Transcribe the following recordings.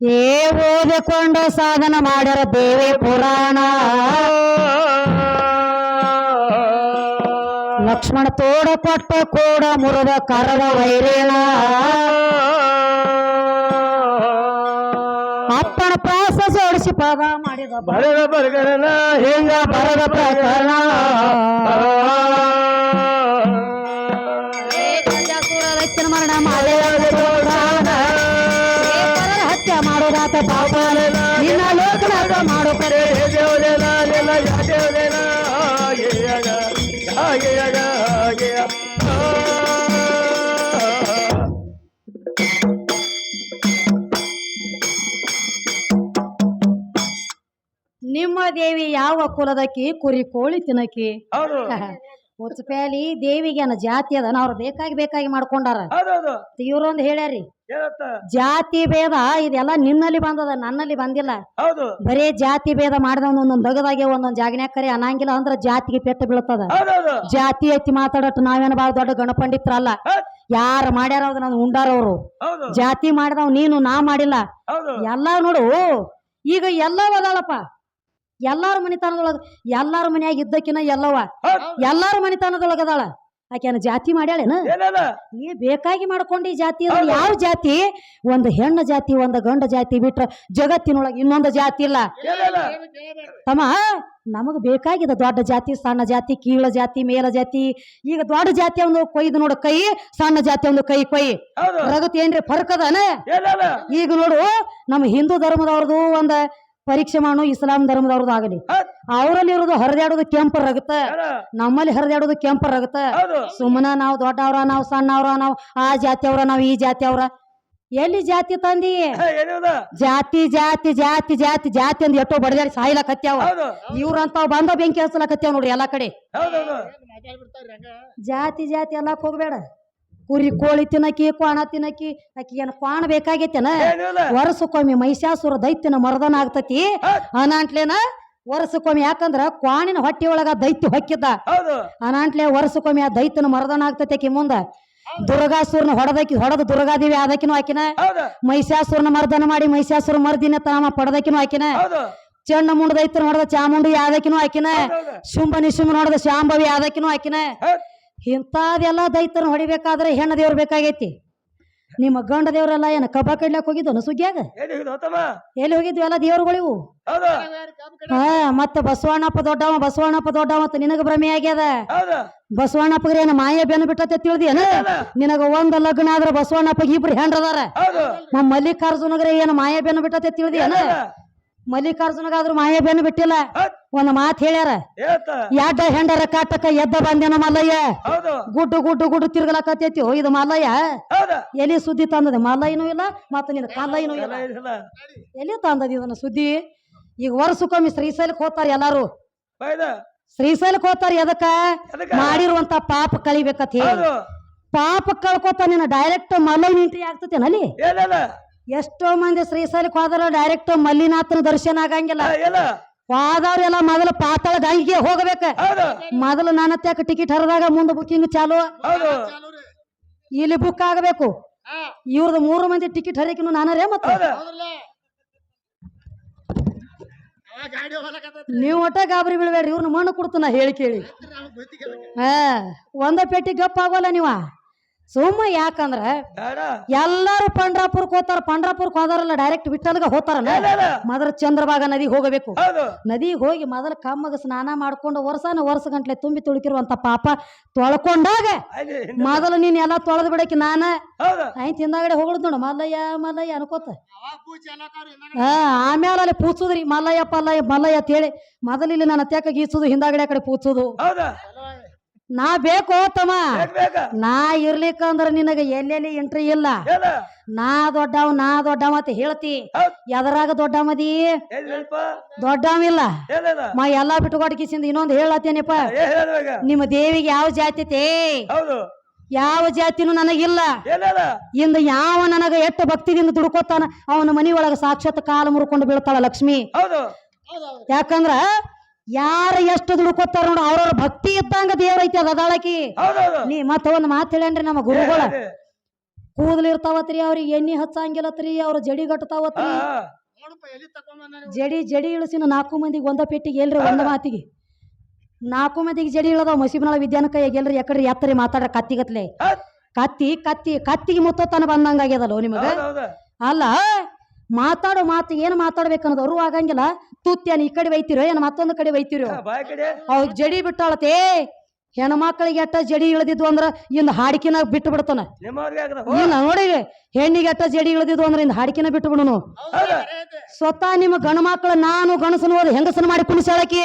ಏ ಓದಿಕೊಂಡು ಸಾಧನ ಮಾಡ್ಯಾರ ದೇವಿ ಪುರಾಣ. ಲಕ್ಷ್ಮಣ ತೋಡ ಕೊಟ್ಟ ಕೂಡ ಮುರದ ಕರದ ವೈರೇಣ ಅಪ್ಪನ ಪ್ರಾಸ ಸೋಡಿಸಿ ಪದ ಮಾಡಿದ ಬರದ ಬರ್ಗರನ ಹಿಂಗ ಬರದ ಪ್ರಕರಣ. ಮಾಡೋದಾತ ಪಾಪ ನಿನ್ನ ಲೋಕನಾಥ ಮಾಡೋ ಕರೆ ದೇವದೇನ ನಿನ್ನ ದೇವದೇನ ಹಾಗೆಯಾಗ ಹಾಗೆಯಾಗ ಹಾಗೆಯ ನಿಮ್ಮ ದೇವಿ ಯಾವ ಕುಲದಕ್ಕಿ ಕುರಿ ಕೋಳಿ ತಿನ್ನಕಿ. ಹೌದು. ಉಚ್ಚಪ್ಯಾಲಿ ದೇವಿಗೆ ಅನ್ನ ಜಾತಿ ಅದ ಅವ್ರು ಬೇಕಾಗಿ ಬೇಕಾಗಿ ಮಾಡ್ಕೊಂಡಾರ. ಇವ್ರೊಂದು ಹೇಳ್ಯಾರಿ ಜಾತಿ ಭೇದ ಇದೆಲ್ಲ ನಿನ್ನಲ್ಲಿ ಬಂದದ ನನ್ನಲ್ಲಿ ಬಂದಿಲ್ಲ. ಹೌದು. ಬರೇ ಜಾತಿ ಭೇದ ಮಾಡಿದವನು ಒಂದೊಂದು ದಗದಾಗೆ ಒಂದೊಂದು ಜಾಗನ್ಯಾಗ ಕರೆ ಅನ್ನಂಗಿಲ್ಲ ಅಂದ್ರ ಜಾತಿಗೆ ಪೆಟ್ಟು ಬೀಳ್ತದ ಜಾತಿ ಎತ್ತಿ ಮಾತಾಡೋಟ್ ನಾವೇನ ಬಾಳ ದೊಡ್ಡ ಗಣಪಂಡಿತ್ರಲ್ಲ. ಅಲ್ಲ ಯಾರು ಮಾಡ್ಯಾರ ಅವ್ರು ನಾನು ಉಂಡಾರವ್ರು ಜಾತಿ ಮಾಡಿದವ್ ನೀನು ನಾ ಮಾಡಿಲ್ಲ. ಎಲ್ಲ ನೋಡು ಈಗ ಎಲ್ಲ ಅದಾಳಪ್ಪ. ಎಲ್ಲಾರು ಮನಿತನದೊಳಗ ಎಲ್ಲಾರು ಮನ್ಯಾಗ ಇದ್ದಕ್ಕಿನ ಎಲ್ಲವ. ಎಲ್ಲಾರು ಎಲ್ಲಾರ ಮನಿತನದೊಳಗ ಅದಾಳ. ಆಕೆನ ಜಾತಿ ಮಾಡ್ಯಾಳೇನ? ನೀ ಬೇಕಾಗಿ ಮಾಡ್ಕೊಂಡು ಈ ಜಾತಿ ಅಂದ್ರೆ ಯಾವ ಜಾತಿ? ಒಂದು ಹೆಣ್ಣು ಜಾತಿ ಒಂದು ಗಂಡ ಜಾತಿ ಬಿಟ್ರ ಜಗತ್ತಿನೊಳಗೆ ಇನ್ನೊಂದು ಜಾತಿ ಇಲ್ಲ. ತಮ್ಮ ನಮಗ್ ಬೇಕಾಗಿದೆ ದೊಡ್ಡ ಜಾತಿ ಸಣ್ಣ ಜಾತಿ ಕೀಳ ಜಾತಿ ಮೇಲ ಜಾತಿ. ಈಗ ದೊಡ್ಡ ಜಾತಿ ಒಂದು ಕೊಯ್ದು ನೋಡು ಕೈ ಸಣ್ಣ ಜಾತಿ ಒಂದು ಕೈ ಕೊಯ್. ಹೌದು. ರಗತ್ ಏನ್ರಿ ಫರ್ಕ್ ಅದಾನ? ಈಗ ನೋಡು ನಮ್ಮ ಹಿಂದೂ ಧರ್ಮದವ್ರದ್ದು ಒಂದ ಪರೀಕ್ಷೆ ಮಾಡೋ ಇಸ್ಲಾಂ ಧರ್ಮದವ್ರದ್ದು ಆಗಲಿ. ಅವರಲ್ಲಿ ಇರೋದು ಹರಿದಾಡೋದು ಕೆಂಪು ರಗತ? ನಮ್ಮಲ್ಲಿ ಹರಿದಾಡೋದು ಕೆಂಪು ರಗತ. ಸುಮ್ಮನ ನಾವು ದೊಡ್ಡವ್ರ ನಾವು ಸಣ್ಣವ್ರ ನಾವು ಆ ಜಾತಿಯವ್ರ ನಾವು ಈ ಜಾತಿಯವ್ರ ಎಲ್ಲಿ ಜಾತಿ ತಂದಿ? ಜಾತಿ ಜಾತಿ ಜಾತಿ ಜಾತಿ ಜಾತಿ ಅಂದ್ ಎಷ್ಟೋ ಬಡದಾಡಿ ಸಾಯ್ಲಕತ್ಯಾವ. ಇವ್ರಂತಾವ್ ಬಂದ ಬೆಂಕಿ ಹಚ್ಚಲಕತ್ಯಾವ ನೋಡ್ರಿ ಎಲ್ಲಾ ಕಡೆ. ಜಾತಿ ಜಾತಿ ಎಲ್ಲಾಕ್ ಹೋಗ್ಬೇಡ ಕುರಿ ಕೋಳಿ ತಿನ್ನಕಿ ಕ್ವಾಣ ತಿನ್ನಕಿ ಆಕಿ ಏನ್ ಕ್ವಾಣ ಬೇಕಾಗೈತೆನ? ವರ್ಷಕ್ಕೊಮ್ಮೆ ಮಹಿಷಾಸುರ ದೈತ್ಯನ ಮರದನ ಆಗ್ತತಿ. ಅನಾಂಟ್ಲೇನ ವರ್ಷಕ್ಕೊಮ್ಮೆ ಯಾಕಂದ್ರ ಕ್ವಾಣಿನ ಹೊಟ್ಟೆ ಒಳಗ ದೈತ್ಯ ಹೊಕ್ಕಿದ್ದ. ಅನಾಂಟ್ಲೆ ವರ್ಷಕ್ಕೊಮ್ಮೆ ಆ ದೈತ್ಯನ ಮರದನ ಆಗ್ತತಿ ಆಕಿ ಮುಂದ. ದುರ್ಗಾಸುರನ ಹೊಡೆದಕಿ ಹೊಡೆದ ದುರ್ಗಾದೇವಿ ಆದಕಿನೂ ಆಕಿನ. ಮಹಿಷಾಸುರನ ಮರ್ದನ ಮಾಡಿ ಮಹಿಷಾಸುರ ಮರ್ದಿನ ತಾಮ ಪಡೆದಕಿನೂ ಆಕಿನ. ಚಂಡ ಮುಂಡ ದೈತ್ಯನ ಹೊಡೆದ ಚಾಮುಂಡಿ ಆದಕಿನೂ ಆಕಿನ. ಶುಂಭ ನಿಶುಂಭ ನೋಡದ ಶಾಂಭವಿ ಆದಕಿನೂ ಆಕಿನ. ಇಂಥದೆಲ್ಲ ದೈತನ ಹೊಡಿಬೇಕಾದ್ರೆ ಹೆಣ್ಣ ದೇವ್ರು ಬೇಕಾಗೈತಿ. ನಿಮ್ಮ ಗಂಡ ದೇವ್ರೆಲ್ಲ ಏನ ಕಬ್ಬ ಕಡ್ಲಾಕ್ ಹೋಗಿದ್ದು ಸುಗ್ಗ್ಯಾಗ? ಎಲ್ಲಿ ಹೋಗಿದ್ವಿ ಎಲ್ಲ ದೇವ್ರುಗಳಿವು? ಹಾ ಮತ್ತ ಬಸವಣ್ಣಪ್ಪ ದೊಡ್ಡವ ಬಸವಣ್ಣಪ್ಪ ದೊಡ್ಡವ ಅಂತ ನಿನಗ ಭ್ರಮೆ ಆಗ್ಯದ? ಬಸವಣ್ಣಪ್ಪಗ್ರ ಏನ ಮಾಯ ಬೆನ್ನು ಬಿಟ್ಟತೆ ತಿಳಿದೇನ ನಿನಗ ಒಂದ್ ಲಗ್ನ ಆದ್ರೆ ಬಸವಣ್ಣಪ್ಪಗೆ ಇಬ್ರು ಹೆಂಡ್ರದಾರ? ನಮ್ಮ ಮಲ್ಲಿಕಾರ್ಜುನಗ್ರ ಏನ ಮಾಯ ಬೆನ್ನು ಬಿಟ್ಟತೆ ತಿಳಿದಿಯನ? ಏನದ? ಮಲ್ಲಿಕಾರ್ಜುನಗಾದ್ರೂ ಮಾಯ ಬೆನ್ನ ಬಿಟ್ಟಿಲ್ಲ. ಒಂದ್ ಮಾತ್ ಹೇಳ್ಯಾರ. ಯಾಡ ಹೆಂಡರ ಕಾಟಕ ಎದ್ದ ಬಂದೇನ ಮಲ್ಲಯ್ಯ ಗುಡ್ಡು ಗುಡ್ಡು ಗುಡ್ಡು ತಿರ್ಗಲಕತ್ತೈತಿ. ಓ, ಇದು ಮಲ್ಲಯ್ಯ ಎಲ್ಲಿ ಸುದ್ದಿ ತಂದದ. ಮಲ್ಲಯ್ಯನೂ ಇಲ್ಲ ಮತ್ತ ನಿನ್ನ ಕಲ್ಲಯ್ಯನೂ ಇಲ್ಲ. ಎಲ್ಲ ತಂದದ ಇದನ್ನ ಸುದ್ದಿ. ಈಗ ವರ್ಷಕ್ಕೊಮ್ಮೆ ಶ್ರೀಶೈಲಕ್ಕೆ ಹೋಗ್ತಾರ ಎಲ್ಲಾರು. ಶ್ರೀಶೈಲಕ್ಕೆ ಹೋಗ್ತಾರ ಎದಕ್ಕ? ಮಾಡಿರುವಂತ ಪಾಪ ಕಳಿಬೇಕಂತ ಹೇಳಿ. ಪಾಪ ಕಳ್ಕೊತ ನಿನ್ನ ಡೈರೆಕ್ಟ್ ಮಲ್ಲಯ್ಯ ಎಂಟ್ರಿ ಆಗ್ತತೇನಲ್ಲಿ ಎಷ್ಟೋ ಮಂದಿ ಶ್ರೀಶೈಲಕ್ಕೆ ಹೋದ್ರ ಡೈರೆಕ್ಟ್ ಮಲ್ಲಿನಾಥನ ದರ್ಶನ ಆಗಂಗಿಲ್ಲ. ಎಲ್ಲ. ಹೋದವ್ರೆಲ್ಲ ಮೊದಲು ಪಾತಾಳ ಗಂಗೆ ಹೋಗ್ಬೇಕ. ಹೌದು. ಮೊದಲು ನನ್ನ ತ್ಯಾಕ ಟಿಕೆಟ್ ಹರಿದಾಗ ಮುಂದೆ ಬುಕಿಂಗ್ ಚಾಲು? ಹೌದು. ಇಲ್ಲಿ ಬುಕ್ ಆಗಬೇಕು. ಇವ್ರದ್ದು ಮೂರು ಮಂದಿ ಟಿಕೆಟ್ ಹರಿಕಿನು ನಾನರೇ ಮತ್ತೆ? ಹೌದು. ನೀವು ಒಟ್ಟ ಗಾಬರಿ ಬೀಳ್ಬೇಡ್ರಿ ಇವ್ರನ್ನ ಮಣ್ಣು ಕೊಡ್ತು ನಾ ಹೇಳಿ ಕೇಳಿ. ಹಾ ಒಂದ ಪೆಟ್ಟಿ ಗಪ್ಪ ಆಗೋಲ್ಲ ನೀವ? ಸುಮ್ಮ ಯಾಕಂದ್ರ ಎಲ್ಲಾರು ಪಂಡ್ರಾಪುರಕ್ಕೆ ಹೋತಾರ ಪಂಡ್ರಾಪುರಕ್ಕೆ ಹೋದಾರಲ್ಲ ಡೈರೆಕ್ಟ್ ವಿಠಲ್ಗ ಹೋತಾರ ಮದ್ರ ಮೊದಲ ಚಂದ್ರಭಾಗ ನದಿ ಹೋಗಬೇಕು. ಹೌದು. ನದಿಗೆ ಹೋಗಿ ಮೊದಲ ಕಮ್ಮಗ ಸ್ನಾನ ಮಾಡ್ಕೊಂಡು ವರ್ಷನ ವರ್ಷ ಗಂಟ್ಲೆ ತುಂಬಿ ತುಳುಕಿರುವಂತ ಪಾಪ ತೊಳ್ಕೊಂಡಾಗ ಮೊದಲು ನೀನ್ ಎಲ್ಲಾ ತೊಳೆದು ಬಿಡಕ್ಕೆ ನಾನ ಹೌದು. ಆಯ್ತು ಹಿಂದಾಗಡೆ ಹೋಗ್ಲದ್ ನೋಡು ಮಲ್ಲಯ್ಯ ಮಲ್ಲಯ್ಯ ಅನ್ಕೋತ. ಹಾ ಆಮ್ಯಾಲ ಅಲ್ಲಿ ಪೂಚುದ್ರಿ ಮಲ್ಲಯ್ಯ ಪಲ್ಲಯ್ಯ ಮಲ್ಲಯ್ಯ ಅಂತ ಹೇಳಿ ಮೊದಲು ಇಲ್ಲಿ ನನ್ನ ಅತ್ಯಾಕ ಗೀಸುದು ಹಿಂದಾಗಡೆ ಆ ಕಡೆ ಪೂಚುದು ಹೌದಾ. ನಾ ಬೇಕು ತಮ್ಮ. ನಾ ಇರ್ಲಿಕ್ಕ ನಾ ಇರ್ಲಿಕ್ಕಂದ್ರ ನಿನಗ ಎಲ್ಲೆಲ್ಲಿ ಎಂಟ್ರಿ ಇಲ್ಲ. ನಾ ದೊಡ್ಡವ ನಾ ದೊಡ್ಡವ ಅಂತ ಹೇಳ್ತಿ. ಎದರಾಗ ದೊಡ್ಡಮದಿ ದೊಡ್ಡವಿಲ್ಲ ಮಾ ಎಲ್ಲಾ ಬಿಟ್ಟುಕೊಡ್ಕಿಸಿಂದ ಇನ್ನೊಂದು ಹೇಳತ್ತೇನಪ್ಪ. ನಿಮ್ಮ ದೇವಿಗೆ ಯಾವ ಜಾತಿ ಯಾವ ಜಾತಿನೂ ನನಗಿಲ್ಲ. ಇಂದು ಯಾವ ನನಗ ಎಷ್ಟು ಭಕ್ತಿದಿಂದ ದುಡ್ಕೋತಾನ ಅವನ ಮನಿ ಒಳಗ ಸಾಕ್ಷಾತ್ ಕಾಲು ಮುರ್ಕೊಂಡು ಬೀಳ್ತಾಳ ಲಕ್ಷ್ಮಿ. ಯಾಕಂದ್ರ ಯಾರ ಎಷ್ಟು ದುಡ್ಕೋತಾರ ನೋಡು ಅವ್ರವ್ರ ಭಕ್ತಿ ಇದ್ದಂಗ ದೇವ್ರ ಐತಿ ಅದ ಅದಾಳಕಿ. ನೀ ಮತ್ತ ಒಂದ್ ಮಾತು ಹೇಳೇನ್ರಿ ನಮ್ಮ ಗುರುಗಳ. ಕೂದಲು ಇರ್ತಾವತ್ರಿ ಅವ್ರಿಗೆ ಎಣ್ಣಿ ಹಚ್ಚಂಗಿಲ್ಲತ್ರಿ ಅವ್ರ ಜಡಿ ಗಟ್ಟತಾವತ್ರಿ. ಜಡಿ ಜಡಿ ಇಳಿಸಿನ ನಾಲ್ಕು ಮಂದಿಗೆ ಒಂದ ಪೆಟ್ಟಿಗೆ ಎಲ್ರಿ ಒಂದ ಮಾತಿಗೆ. ನಾಲ್ಕು ಮಂದಿಗೆ ಜಡಿ ಇಳದ ಮಸೀಬ್ನಾಳ ವಿದ್ಯಾನ ಕೈಯಾಗ ಎಲ್ರಿ ಎಕಡ್ರಿ ಎತ್ತರಿ ಮಾತಾಡ್ರ ಕತ್ತಿಗತ್ಲೆ. ಕತ್ತಿ ಕತ್ತಿ ಕತ್ತಿಗೆ ಮುತ್ತೋತನ ಬಂದಂಗ ಆಗ್ಯದಲ್ಲೋ ನಿಮಗ. ಅಲ್ಲ? ಮಾತಾಡೋ ಮಾತು ಏನು ಮಾತಾಡ್ಬೇಕನ್ನೋದು ಅವರು ಆಗಂಗಿಲ್ಲ. ತೂತ್ಯಾನ ಈ ಕಡೆ ಒಯ್ತಿರೋ ಏನು ಮತ್ತೊಂದು ಕಡೆ ಒಯ್ತಿರೋ ಹಾ, ಕಡೆ. ಅವ್ ಜಡಿ ಬಿಟ್ಟಾಳತೆ ಹೆಣ್ಮಕ್ಳಿಗೆ ಎಟ್ಟ ಜಡಿ ಇಳಿದಿದ್ವು ಅಂದ್ರ ಇಂದ ಹಾಡಿಕಿನ ಬಿಟ್ಟು ಬಿಡ್ತಾನ ಇಲ್ಲ ನೋಡಿ ಹೆಣ್ಣಿಗೆ ಎಟ್ಟ ಜಡಿ ಇಳಿದಿದ್ವು ಅಂದ್ರ ಇಂದ ಹಾಡಿಕಿನ ಬಿಟ್ಟು ಬಿಡೋನು ಸ್ವತಃ ನಿಮ್ಮ ಗಣ ಮಕ್ಕಳು ನಾನು ಗಣಸನ ಹೋದ ಹೆಂಗಸನ ಮಾಡಿ ಕುಣಿಸಾಳಕಿ?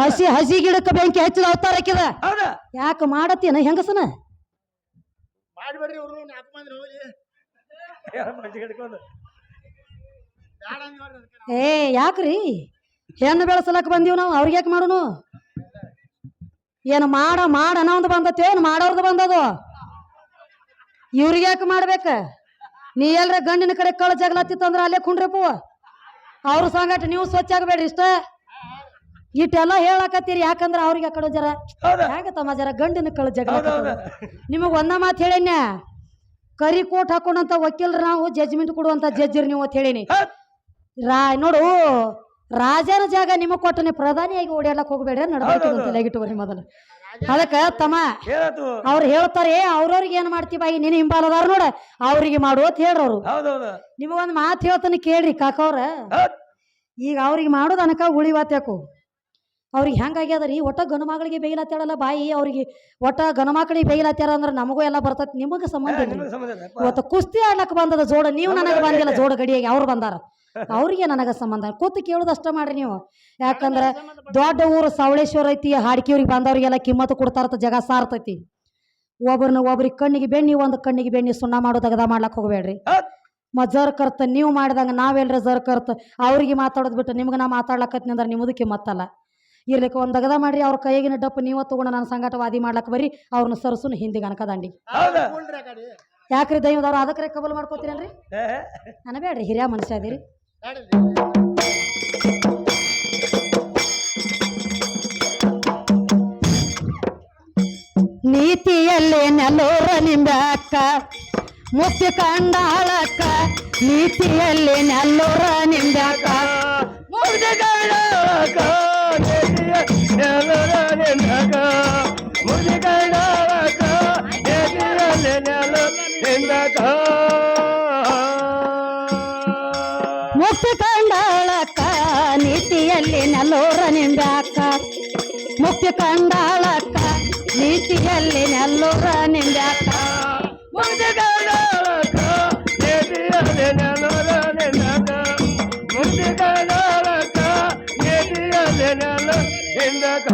ಹಸಿ ಹಸಿ ಗಿಡಕ್ಕೆ ಬೆಂಕಿ ಹಚ್ಚಿದ ಅವತಾರ ಹಾಕಿದ ಹೌದಾ. ಯಾಕೆ ಮಾಡತ್ತೇನ ಹೆಂಗಸನ? ಮಾಡ್ಬೇಡ್ರಿ ಏ ಯಾಕ್ರಿ? ಹೆಣ್ಣು ಬೆಳೆಸಲಕ್ ಬಂದೀವಿ ನಾವು ಅವ್ರಿಗೆ ಯಾಕೆ ಮಾಡೋನು? ಏನು ಮಾಡ ಮಾಡ ಅನ್ನೋದು ಬಂದತ್ತೆ ಏನು ಮಾಡೋರ್ದು ಬಂದದು? ಇವ್ರಿಗೆ ಯಾಕೆ ಮಾಡ್ಬೇಕ? ನೀ ಎಲ್ರ ಗಂಡಿನ ಕಡೆ ಕಳ ಜಗಳತ್ತಿತ್ತಂದ್ರ ಅಲ್ಲೇ ಕುಂಡ್ರಪ್ಪು. ಅವ್ರ ಸಂಗಟ ನೀವು ಸ್ವಚ್ಛ ಆಗ್ಬೇಡ್ರಿ ಇಷ್ಟ. ಇಟ್ಟೆಲ್ಲ ಹೇಳಾಕತ್ತೀರಿ ಯಾಕಂದ್ರ ಅವ್ರಿಗೆ ಆ ಕಡೆ ಜರ ಹೌದಾ. ಹೆಂಗ ತಮ್ಮ ಜರ ಗಂಡಿನ ಕಳ ಜಗಳ. ನಿಮಗ್ ಒಂದ ಮಾತು ಹೇಳಿನ ಕರಿ ಕೋಟ್ ಹಾಕೊಂಡಂತ ವಕೀಲ್ರ ನಾವು ಜಜ್ಮೆಂಟ್ ಕೊಡುವಂತ ಜಜ್ಜಿರ್ ನೀವು ಅಂತ ಹೇಳೀನಿ. ರಾ ನೋಡು ರಾಜನ ಜಾಗ ನಿಮಗೆ ಕೊಟ್ಟನೆ ಪ್ರಧಾನಿಯಾಗಿ ಓಡಾಡಕ್ ಹೋಗ್ಬೇಡ್ರಿ ಹೌದೌದು. ಲಗಿಟ್ಟು ಮೊದಲು. ಅದಕ್ಕೆ ತಮ್ಮ ಅವ್ರು ಹೇಳ್ತಾರೆ ಅವ್ರವ್ರಿಗೆ ಏನ್ ಮಾಡ್ತೀವಿ ಬಾಯಿ ನಿನ್ನ ಹಿಂಬಾಲದಾರ ನೋಡ ಅವ್ರಿಗೆ ಮಾಡು ಅಂತ ಹೇಳ್ರವ್ರು ಅವರು. ನಿಮಗೊಂದ್ ಮಾತು ಹೇಳ್ತಾನೆ ಕೇಳ್ರಿ ಕಾಕವ್ರ. ಈಗ ಅವ್ರಿಗೆ ಮಾಡೋದು ಅನಕ ಉಳಿವಾತ್ಯಾಕು ಅವ್ರಿಗೆ ಹೆಂಗಾಗ್ಯದ ರೀ? ಒಟ್ಟ ಗಂಡು ಮಗಳಿಗೆ ಬಾಯಿ ಅವ್ರಿಗೆ ಒಟ್ಟ ಗಂಡು ಮಕ್ಕಳಿಗೆ ಅಂದ್ರೆ ನಮಗೂ ಎಲ್ಲ ಬರ್ತೈತಿ ನಿಮಗೆ ಸಂಬಂಧ. ಇವತ್ತು ಕುಸ್ತಿ ಆಡ್ಲಕ್ ಬಂದದ ಜೋಡ ನೀವು ನನಗೆ ಬಂದಿಲ್ಲ ಜೋಡ ಗಡಿಯಾಗಿ ಅವ್ರು ಬಂದಾರ. ಅವ್ರಿಗೆ ನನಗೆ ಸಂಬಂಧ ಕೂತು ಅಷ್ಟೇ ಮಾಡ್ರಿ ನೀವು. ಯಾಕಂದ್ರೆ ದೊಡ್ಡ ಊರು ಸವಳೇಶ್ವರ ಐತಿ ಹಾಡ್ಕಿಯವ್ರಿಗೆ ಬಂದವ್ರಿಗೆಲ್ಲ ಕಿಮ್ಮತ್ತು ಕೊಡ್ತಾರತ ಜಗ ಸಾರ್ತೈತಿ. ಒಬ್ರನ್ನ ಒಬ್ರಿಗೆ ಕಣ್ಣಿಗೆ ಬೆಣ್ಣಿ ಒಂದು ಕಣ್ಣಿಗೆ ಬೆಣ್ಣಿ ಸುಣ್ಣ ಮಾಡೋ ತಗದ ಮಾಡ್ಲಕ್ ಹೋಗಬೇಡ್ರಿ. ಮಜರ್ ಕರ್ತ ನೀವು ಮಾಡಿದಂಗೆ ನಾವೆಲ್ರ ಜರ್ ಕರ್ತ ಅವ್ರಿಗೆ ಮಾತಾಡೋದು ಬಿಟ್ಟು ನಿಮ್ಗೆ ನಾ ಮಾತಾಡ್ಲಕತ್ನಿ ಅಂದ್ರೆ ನಿಮ್ಮದು ಕಿಮ್ಮತ್ತಲ್ಲ. ಇರ್ಲಿಕ್ಕೆ ಒಂದು ದಗದ ಮಾಡ್ರಿ ಅವ್ರ ಕೈಗಿನ ಡಪ್ಪ ನೀವ ತಗೊಂಡು ನನ್ನ ಸಂಗಟ ವಾದಿ ಮಾಡ್ಲಕ್ ಬರ್ರಿ ಅವ್ರನ್ನ ಸರ್ಸುನ ಹಿಂದಿಗೆ ಅನ್ಕದಂಡಿ. ಯಾಕ್ರಿ ದೈವದವ್ರು ಅದಕ್ಕೆ ಕಬಲ್ ಮಾಡ್ಕೋತೀರಲ್ರಿ ಅನಬೇಡ್ರಿ ಹಿರಿಯ ಮನುಷ್ಯ ಅದೀರಿ ಬ್ಯಾಡ್ರಿ ನಿಂಬೆ ಅಕ್ಕ ಮುಖ್ಯ ಕಂಡ ಅಳಕ್ಕ. ನೀತಿಯಲ್ಲಿ ನೆಲ್ಲೂರ ನಿಂಬಕ್ಕ ಮುಗ್ಧ ಮುಕ್ತಿ ಕಂಡಾಳಕ್ಕ ನೀತಿಯಲ್ಲಿ ನೆಲ್ಲೂರ ನಿಂಬ್ಯಾಕ ಮುಕ್ತಿ ಕಂಡಾಳಕ್ಕ ನೀತಿಯಲ್ಲಿ ನೆಲ್ಲೂರ ನಿಂಬ್ಯಾಕ ಕಾಣಕ, ನೆನೆಯ ನೆನಲ ನೆನಕ.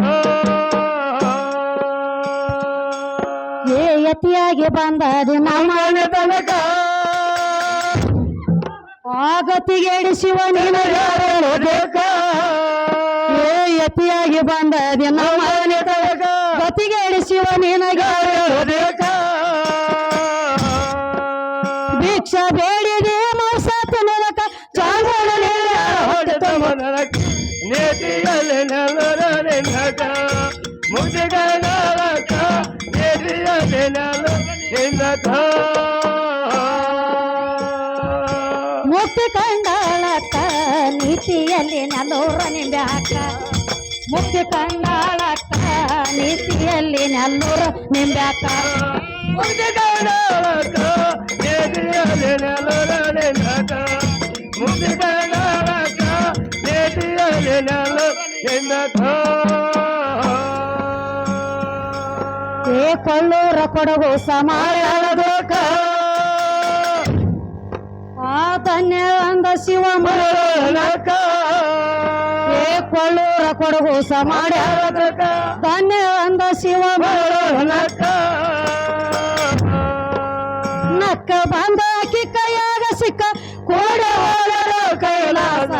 ಏ ಯತಿಯಾಗಿ ಬಂದದಿ ನಮ್ಮ ತನಕ ಆಗತಿಗೆ ನೀನು ಯಾರು ಬೇಕ ಏ, ಯತಿಯಾಗಿ ಬಂದದಿ ನಮ್ಮ ತನಕ ಗತಿಗೆ ಶಿವ ನಿನಗಾರಳು ಬೇಕ ಭಿಕ್ಷ ಬೇಡಿದೆ ಮೋಸ ತಿನ್ನಲಕ ಚಾಂಗಣ ಹೊಡೆದ ಮನಕ ನೇತಿಯಲ್ಲಿ ನೆಲರನೆ ನಕ ಮುಗಿಗಳಕ ನೇತಿಯಲ್ಲಿ ನೆಲ ನಿನ್ನಕ ಕಂಡಾಳಕ್ಕ ನೀತಿಯಲ್ಲಿ ನಲ್ಲೂರ ನಿಂಬ್ಯಾಕ ಮುಗಿಗಳಕ ನೇತಿಯಲ್ಲಿ ನೆಲರನೆ ನಕ ಮುಗಿಗಳಕ ನೇತಿಯಲ್ಲಿ ನೆಲ ನಿನ್ನಕ ಏ ಕೊಳ್ಳೂರ ಕೊಡಗು ಸಮಾಳಬೇಕ ಆ ಧನ್ಯ ಅಂದ ಶಿವ ನಕ ಏ ಕೊಳ್ಳೂರ ಕೊಡಗು ಸಮಾಡ ಧನ್ಯ ಅಂದ ಶಿವ ನಕ್ಕ. ನಕ್ಕ ಬಂದ ಅಕ್ಕಿ ಕೈಯಾಗ ಸಿಕ್ಕ. ಕೋಡ ಕೈಲಾಸ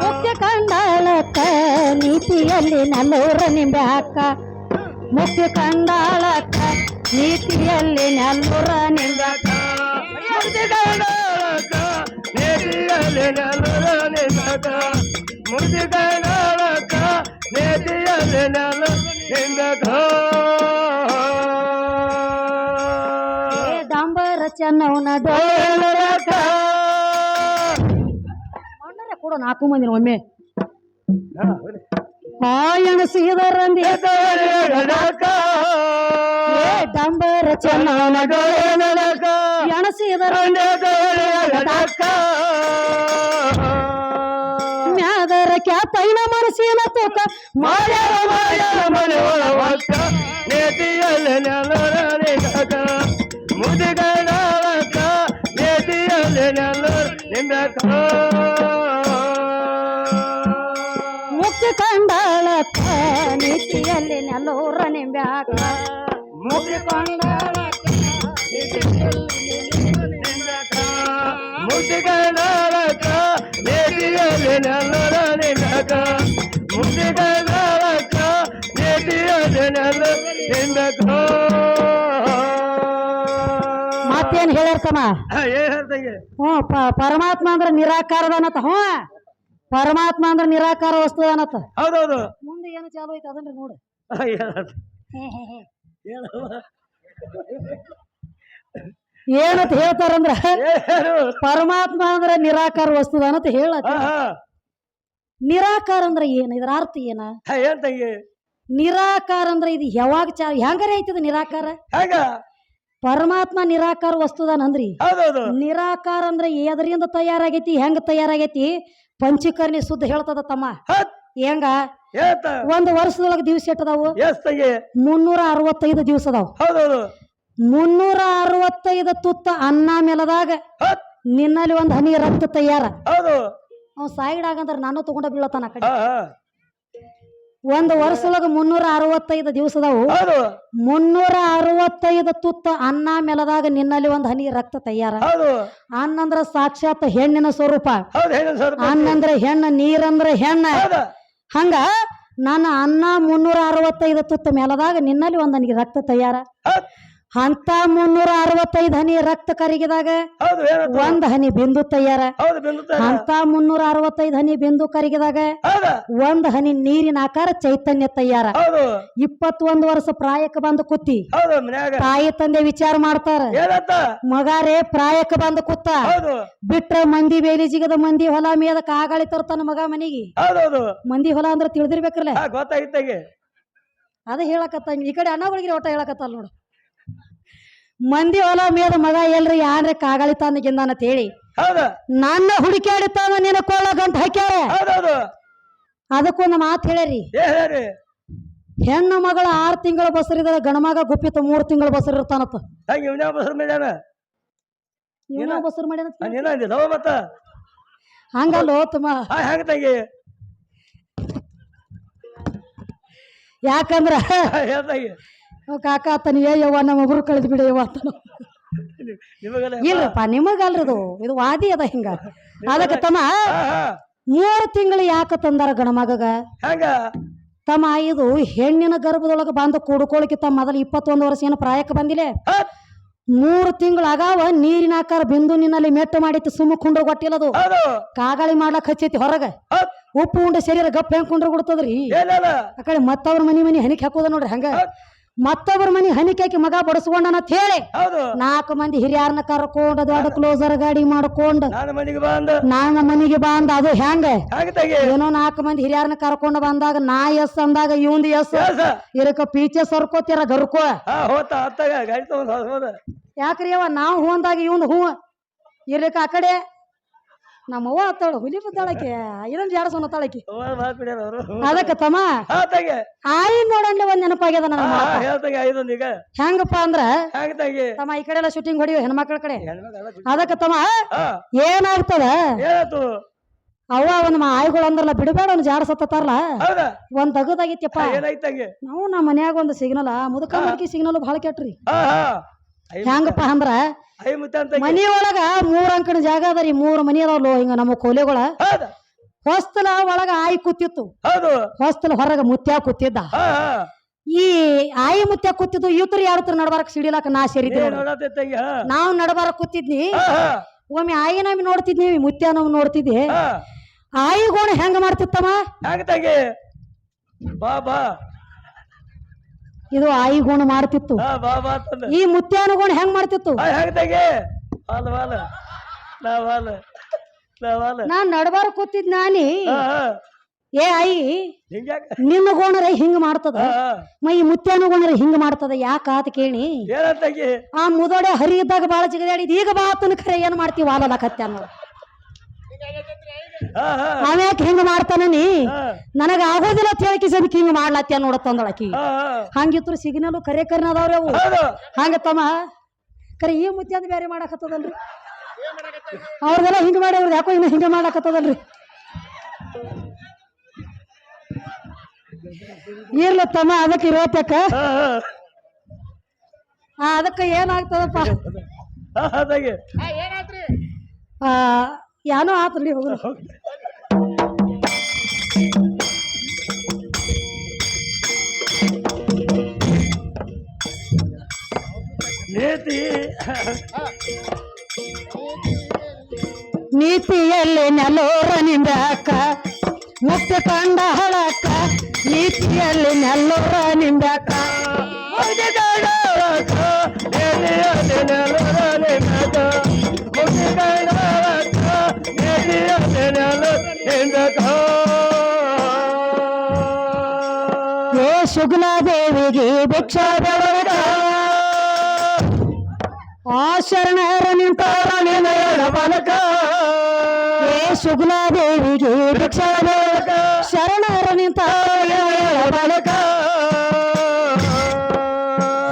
ಮುಖ್ಯ ನೆಲರನೆ ನೀತಿಯಲ್ಲಿ ನಲ್ಲೂರ ನಿಂಬೆ ನೆಲ ಮುಖ್ಯ ಕಂಡಾಳಕ್ಕ ನೀತಿಯಲ್ಲಿ ನಲ್ಲೂರ ನಿಂದಕ. ಮುಖ್ಯ ಕಂಡಾಳಕ್ಕ ನೀತಿಯಲ್ಲಿ ನಲ್ಲೂರ ನಕ ನೆಲಕ ಮುದಿಗಣಕ ನೇತಿಯಲ್ಲಿ ನೆಲ ನಿಂದಕ. ಏ ಡಾಂಬರ ಚೆನ್ನವನ ದೋಲಕ ಡೋಲರೆ ಕೊಡು ನಾಲ್ಕು ಮಂದಿನ ಒಮ್ಮೆ. ಹಾ ಡಾಂಬರ ಎಣಸಿದರ ಮ್ಯಾದರ ಕ್ಯಾತೈನ ಮನಸ್ಸಿನ ತೂಕ. ಮಾಯರ ಮಾಯರ ಮನೆಯೊಳ ಒಕ್ಕ ನೇತಿಯಲ್ಲಿ ನೆಲರ ನಿಂದಕ ನೀತಿಯಲ್ಲಿ ನೆಲ್ಲೂರ ನಿಂಬ್ಯಾಕ ಮುದಿಕೊಂಡಾಳಕ ಮುದಿಗಣಕ ನೇತಿಯಲ್ಲಿ ನೆಲರ ನಿಂದಕ ಮುದಿಗಣಕ ನೇತಿಯಲ್ಲಿ ನೆಲರ ನಿಂಬ್ಯಾಕ ಮತ್ತೇನ್ ಹೇಳ್ಯಾರ್ತಮ್ಮ ಏನ್ ಹೇಳ್ದಂಗೆ? ಹ್ಞೂ ಪ- ಪರಮಾತ್ಮ ನಿರಾಕಾರದ ನಿರಾಕಾರದನತ್ತ ಹ್ಞೂ. ಪರಮಾತ್ಮ ಅಂದ್ರೆ ನಿರಾಕಾರ ವಸ್ತು ಅನತ್ತ. ಹೌದೌದು. ಮುಂದೆ ಏನು ಚಾಲು ಐತೆ ಅದನ್ರಿ ನೋಡು. ಏನತ್ ಹೇಳ್ತಾರಂದ್ರ ಪರಮಾತ್ಮ ಅಂದ್ರ ನಿರಾಕಾರ ವಸ್ತು ಅನ್ನತ್ ಹೇಳತ್ತ. ಹಾ ಹಾ. ನಿರಾಕಾರ ಅಂದ್ರೆ ಏನ? ಇದ್ರ ಅರ್ಥ ಏನ? ನಿರಾಕಾರ ಅಂದ್ರೆ ಇದು ಯಾವಾಗ ಚಾ ಹೆಂಗಾರ ಐತದ ನಿರಾಕಾರ? ಪರಮಾತ್ಮ ನಿರಾಕಾರ ವಸ್ತುದಾನಂದ್ರಿ. ಹೌದೌದು. ನಿರಾಕಾರ ಅಂದ್ರೆ ಎದರಿಂದ ತಯಾರಾಗೈತಿ ಹೆಂಗ ತಯಾರಾಗೈತಿ? ಪಂಚಕರ್ಣಿ ಸುದ್ದ ಹೇಳ್ತದ ತಮ್ಮ. ಹತ್ ಹೆಂಗ? ಏತ ಒಂದು ವರ್ಷದೊಳಗ ದಿವಸ ಎಟ್ಟದಾವು? ಎಸ್ ತಂಗಿ. ಮುನ್ನೂರ ಅರವತ್ತೈದು ದಿವಸ ಅದಾವ. ಹೌದೌದು. ಮುನ್ನೂರ ಅರವತ್ತೈದು ತುತ್ತ ಅನ್ನ ಮೇಲದಾಗ ಹತ್ ನಿನ್ನಲ್ಲಿ ಒಂದು ಹನಿ ರಕ್ತ ತಯಾರ. ಹೌದು. ಅವ್ ಸೈಡ್ ಆಗಂದ್ರ ನಾನು ತಗೊಂಡ ಬೀಳತಾನ ಆ ಕಡೆ. ಹಾ ಹಾ. ಒಂದು ವರ್ಷದೊಳಗ ಮುನ್ನೂರ ಅರವತ್ತೈದು ದಿವಸ ಅದಾವು ಹೌದು. ಮುನ್ನೂರ ಅರವತ್ತೈದು ತುತ್ತ ಅನ್ನ ಮೆಲದಾಗ ನಿನ್ನಲ್ಲಿ ಒಂದು ಹನಿ ರಕ್ತ ತಯಾರ. ಹೌದು. ಅನ್ನಂದ್ರ ಸಾಕ್ಷಾತ್ ಹೆಣ್ಣಿನ ಸ್ವರೂಪ. ಹೌದು ಸರ್ ಅನ್ನಂದ್ರ ಹೆಣ್ಣ ನೀರಂದ್ರ ಹೆಣ್ಣ. ಹೌದು. ಹಂಗ ನನ್ನ ಅನ್ನ ಮುನ್ನೂರ ಅರವತ್ತೈದು ತುತ್ತ ಮೇಲದಾಗ ನಿನ್ನಲ್ಲಿ ಒಂದ್ ನನಗೆ ರಕ್ತ ತಯಾರ. ಅಂತ ಮುನ್ನೂರ ಅರವತ್ತೈದು ಹನಿ ರಕ್ತ ಕರಿಗಿದಾಗ ಒಂದ್ ಹನಿ ಬಿಂದು ತಯಾರ. ಅಂತ ಮುನ್ನೂರ ಅರವತ್ತೈದು ಹನಿ ಬಿಂದು ಕರಿಗಿದಾಗ ಒಂದ್ ಹನಿ ನೀರಿನ ಆಕಾರ ಚೈತನ್ಯ ತಯಾರ. ಇಪ್ಪತ್ತೊಂದು ವರ್ಷ ಪ್ರಾಯಕ್ಕೆ ಬಂದು ಕುತ್ತಿ. ತಾಯಿ ತಂದೆ ವಿಚಾರ ಮಾಡ್ತಾರ. ಮಗಾರೇ ಪ್ರಾಯಕ್ಕೆ ಬಂದು ಕುತ್ತ. ಬಿಟ್ರ ಮಂದಿ ಬೇಲಿ ಜಿಗದ ಮಂದಿ ಹೊಲ ಮೇದ ಕಾಗಾಳಿ ತರ್ತಾನ ಮಗ ಮನಿಗೆ. ಮಂದಿ ಹೊಲ ಅಂದ್ರ ತಿಳಿದಿರ್ಬೇಕ್ರಲ್ಲ ಗೊತ್ತಾಗಿತ್ತಂಗೆ ಅದ ಹೇಳಕತ್ತ ಈ ಕಡೆ ಅಣ್ಣಗಳಿಗೆ ಒಟ್ಟ ಹೇಳಕತ್ತಲ್ ನೋಡು. ಮಂದಿ ಹೊಲ ಮೇದ ಮಗ ಎಲ್ರಿ ಯಾರ ಕಾಗಳಿ ತಂದಗಿಂದ ಅಂತ ಹೇಳಿ. ಹೌದ. ನನ್ನ ಹುಡುಕಿ ತಂದ ನಿನ್ನ ಕೊಳ್ಳ ಗಂಟ ಹಾಕ್ಯಾರ ಅದಕ್ಕೊಂದು ಮಾತು ಹೇಳ್ರಿ ಹೆಣ್ಣು ಮಗಳ ಆರು ತಿಂಗಳು ಬಸರಿದ ಗಣಮಗ ಗುಪ್ಪಿತ ಮೂರು ತಿಂಗಳ ಬಸರು ಮೇಡ್ಯಾನ? ಮತ್ತ? ಹಂಗಲ್ಲೋ ಯಾಕಂದ್ರ ಕಾಕ ಆತನ ಏ ಯವ್ವ ನಮ್ಮ ಒಬ್ರು ಕಳೆದ್ ಬಿಡಿ ಯವ್ವ ಅಂತ ನಿಮಗಲ್ಲ ಇಲ್ರಪ್ಪ ನಿಮಗಲ್ರಿ ಇದು ವಾದಿ ಅದ ಹಿಂಗ. ಅದಕ್ಕೆ ತಮ್ಮ ಮೂರು ತಿಂಗಳು ಯಾಕೆ ತಂದಾರ ಗಣಮಗಗ ಹೆಂಗ? ತಮ್ಮ ಇದು ಹೆಣ್ಣಿನ ಗರ್ಭದೊಳಗೆ ಬಂದು ತಮ್ಮ ಮೊದಲು ಇಪ್ಪತ್ತೊಂದು ವರ್ಷ ಏನು ಪ್ರಾಯಕ್ಕೆ ಬಂದಿಲ್ಲ? ಮೂರು ತಿಂಗಳು ಆಗಾವ ನೀರಿನ ಆಕಾರ ಬಿಂದು ನಿನ್ನಲ್ಲಿ ಮೆಟ್ಟು ಮಾಡಿತ್ತು ಸುಮ್ಮ ಕುಂಡ್ರ ಗೊತ್ತಿಲ್ಲದು. ಕಾಗಳಿ ಕಾಗಾಳಿ ಮಾಡ್ಲಕ್ ಹಚ್ಚೈತಿ ಹೊರಗ. ಉಪ್ಪು ಉಂಡ ಶರೀರ ಗಪ್ಪ ಹೆಂಗ್ ಕುಂಡ್ರ ಕೊಡ್ತದ್ರಿ ಆ ಕಡೆ ಮತ್ತವ್ರ ಮನಿ ಮನಿ ಹನಿಕ್ ಹಾಕೋದ ನೋಡ್ರಿ ಹಂಗ? ಮತ್ತೊಬ್ಬರ ಮನಿ ಹನಿಕಾಕಿ ಮಗ ಬಡಿಸ್ಕೊಂಡನ ಅಂತ ಹೇಳಿ. ಹೌದು. ನಾಲ್ಕು ಮಂದಿ ಹಿರಿಯರ್ನ ಕರ್ಕೊಂಡು ದೊಡ್ಡ ಕ್ಲೋಸರ್ ಗಾಡಿ ಮಾಡ್ಕೊಂಡ್. ನಾನು ಮನೆಗೆ ಬಂದ. ನಾನ ಮನಿಗೆ ಬಂದ. ಅದು ಹೆಂಗ? ಏನೋ ನಾಲ್ಕು ಮಂದಿ ಹಿರಿಯರ್ನ ಕರ್ಕೊಂಡು ಬಂದಾಗ ನಾ ಎಸ್ ಅಂದಾಗ ಇವಂದ್ ಎಸ್. ಇರಕ ಪೀಚೆ ಸರ್ಕೋತೀರ ಗರ್ಕೋ? ಯಾಕ್ರಿ ಅವ ನಾವು ಹೂ ಅಂದಾಗ ಇವಂದ್ ಹೂ. ಇರಕ ಆ ಕಡೆ? ನಮ್ಮವ್ವ ಅತ್ತಾಳು ಹುಲಿ ಬದ್ದಾಳಕ್ಕೆ ಇದನ್ ಜಾಡಸೋನ ತಾಳಕಿ ಮಾತು ಬಿಡ್ಯಾರ ಅವರು. ಅದಕ್ಕ ತಮ್ಮ? ಆಯಿ ನೋಡಂಡ್ಲಿ ಒಂದ್ ನೆನಪಾಗ್ಯದ ನನ್ನ ಹೆಂಗಪ್ಪ ಅಂದ್ರ? ತಮ್ಮ ಈ ಕಡೆ ಎಲ್ಲ ಶೂಟಿಂಗ್ ಹೊಡಿಯೋ ಹೆಣ್ಮಕ್ಳ ಕಡೆ. ಅದಕ್ಕೆ ತಮ್ಮ ಏನಾಗ್ತದ? ಅವ ಅವ್ವ ಒಂದ್ ಆಯ್ಗಳು ಅಂದ್ರಲ್ಲ ಬಿಡಬೇಡ ಒಂದ್ ಜಾರ ಸತ್ತಾರಲ್ಲ ಒಂದ್ ತಗದಾಗಿತ್ತಪ್ಪ. ನಾವು ನಮ್ಮ ಮನ್ಯಾಗ ಒಂದ್ ಸಿಗ್ನಲ್ ಮುದುಕ ಸಿಗ್ನಲ್ ಬಹಳ ಕೆಟ್ರಿ ಹೆಂಗಪ್ಪ ಅಂದ್ರ? ಮನಿ ಒಳಗ ಮೂರ್ ಅಂಕಣ ಜಾಗ ಅದರಿ ಮೂರ್ ಮನಿ ಅದಾವಲ್ಲ ಹಿಂಗ ನಮ್ಮ ಕೋಲೆಗಳ. ಹೊಸ್ತಲ ಒಳಗ ಆಯಿ ಕೂತಿತ್ತು. ಹೊಸ್ತಲ ಹೊರಗ ಮುತ್ಯ ಕೂತಿದ್ದ. ಈ ಆಯಿ ಮುತ್ಯ ಕೂತಿದ್ದು ಇವತ್ರು ಯಾರತ್ರ ನಡಬಾರಕ್ ಸಿಡಿಲಾಕ ನಾ ಸೇರಿದ್ದೆ ನಾವು ನಡಬಾರಕ್ ಕೂತಿದ್ನಿ. ಒಮ್ಮೆ ಆಯಿ ನಮ್ ನೋಡ್ತಿದ್ನಿ ಮುತ್ಯ ನಮ್ ನೋಡ್ತಿದ್ದೆ. ಹಾ. ಆಯಿ ಗೋಣ ಹೆಂಗ ಮಾಡ್ತಿತ್ತಮ್ಮ? ಬಾ ಬಾ. ಇದು ಆಯಿ ಗುಣ ಮಾಡ್ತಿತ್ತು. ಹಾ ಬಾ ಬಾ ತಂದ ಈ ಮುತ್ಯಾನ ಗುಣ ಹೆಂಗ್ ಮಾಡ್ತಿತ್ತು? ಆ, ಹೆಂಗ ತಂಗಿ. ವಾಲ ವಾಲ ನಾ ವಾಲ ನಾ ವಾಲ ನಾನ್ ನಡ್ಬಾರ ಕೂತಿದ್ ನಾನಿ. ಹಾ ಹಾ. ಏ ಆಯಿ ಹಿಂಗ್ಯಾಕ? ನಿನ್ನ ಗುಣರ ಹಿಂಗ್ ಮಾಡ್ತದ? ಮೈ ಹಾ. ಮ ಈ ಮುತ್ಯಾನ ಗುಣರ ಹಿಂಗ್ ಮಾಡ್ತದ? ಯಾಕ ಆತ ಕೇಳಿ? ಆ ಮುದೋಡೆ ಹರಿ ಇದ್ದಾಗ ಬಾಳ ಜಿಗದಾಡಿದ್. ಈಗ ಬಾತನ ಖರೆ ಏನ್ ಮಾಡ್ತೀವಿ ವಾಲಲಕತ್ಯ ಅನ್ನೋ ಹಾ ಹಿಂಗ್ ಅವ್ಯಾಕ ಹಿಂಗ ಮಾಡ್ತಾನ ನೀ? ನನಗ ಆಗೋದಿಲ್ಲ ಅಂತ ಹೇಳಿ ಹಿಂಗ್ ಹಿಂಗ ಮಾಡ್ಲತ್ಯ ನೋಡತ್ತಂದಳಕಿ ಹಾ ಹಾ. ಹಂಗಿತ್ತು ಸಿಗ್ನಲ್ ಕರೆ ಕರ್ನ ಅದಾವ್ರಿ ಅವು ಹಂಗ ತಮ್ಮ? ಕರೆ ಈ ಮುತ್ಯಾಂದ ಬೇರೆ ಮಾಡಾಕತ್ತದಲ್ರಿ? ಅವ್ರದೆಲ್ಲ ಹಿಂಗ ಮಾಡಿ ಅವ್ರದ್ದು ಯಾಕೋ ಇನ್ನ ಹಿಂಗ ಮಾಡಾಕತ್ತದಲ್ರಿ? ಇರ್ಲ ತಮ್ಮ ಅದಕ್ಕೆ ಆ, ಅದಕ್ಕ ಏನಾಗ್ತದಪ್ಪ? ಆ ಏನೋ ಆತ್ರಿ ಹೋಗ್ರಿ. ನೀತಿ. ನೀತಿಯಲ್ಲಿ ನೆಲ್ಲೋರ ನಿಂಬಾಕ ಮತ್ತೆ ಕಂಡ ಹಳಕ ನೀತಿಯಲ್ಲಿ ನೆಲ್ಲೋರ ನಿಂಬಾಕ ಏ ಶುಗ್ಲಾದೇವಿಗೆ ಭಿಕ್ಷಾ ಬೇಡ ಆ ಶರಣರ ನಿಂತಾರ ನಿಲಯದ ಬಾಲಕ. ಏ ಶುಗ್ಲಾದೇವಿಗೆ ಭಿಕ್ಷಾ ಬೇಡ ಶರಣರ ನಿಂತಾರ ನಿಲಯದ ಬಾಲಕ.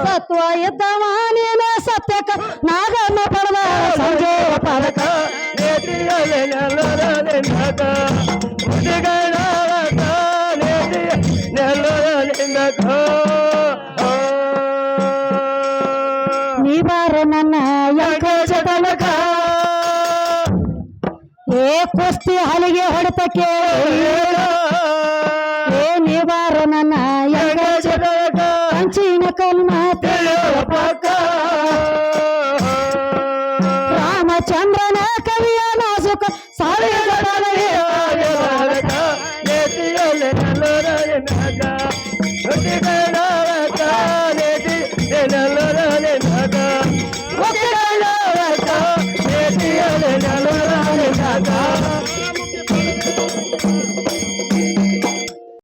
ಸತ್ವ ಎದ್ದವ ನೀನ ಸತ್ಯಕ. ನಾಗಮ್ಮ ಪಡೆದ ಸಂಜೆ ಎಲ್ಲರ ನೀ ಕುಸ್ತಿ ಹಲಿಗೆ ಹೊಡೆತಕ್ಕೆ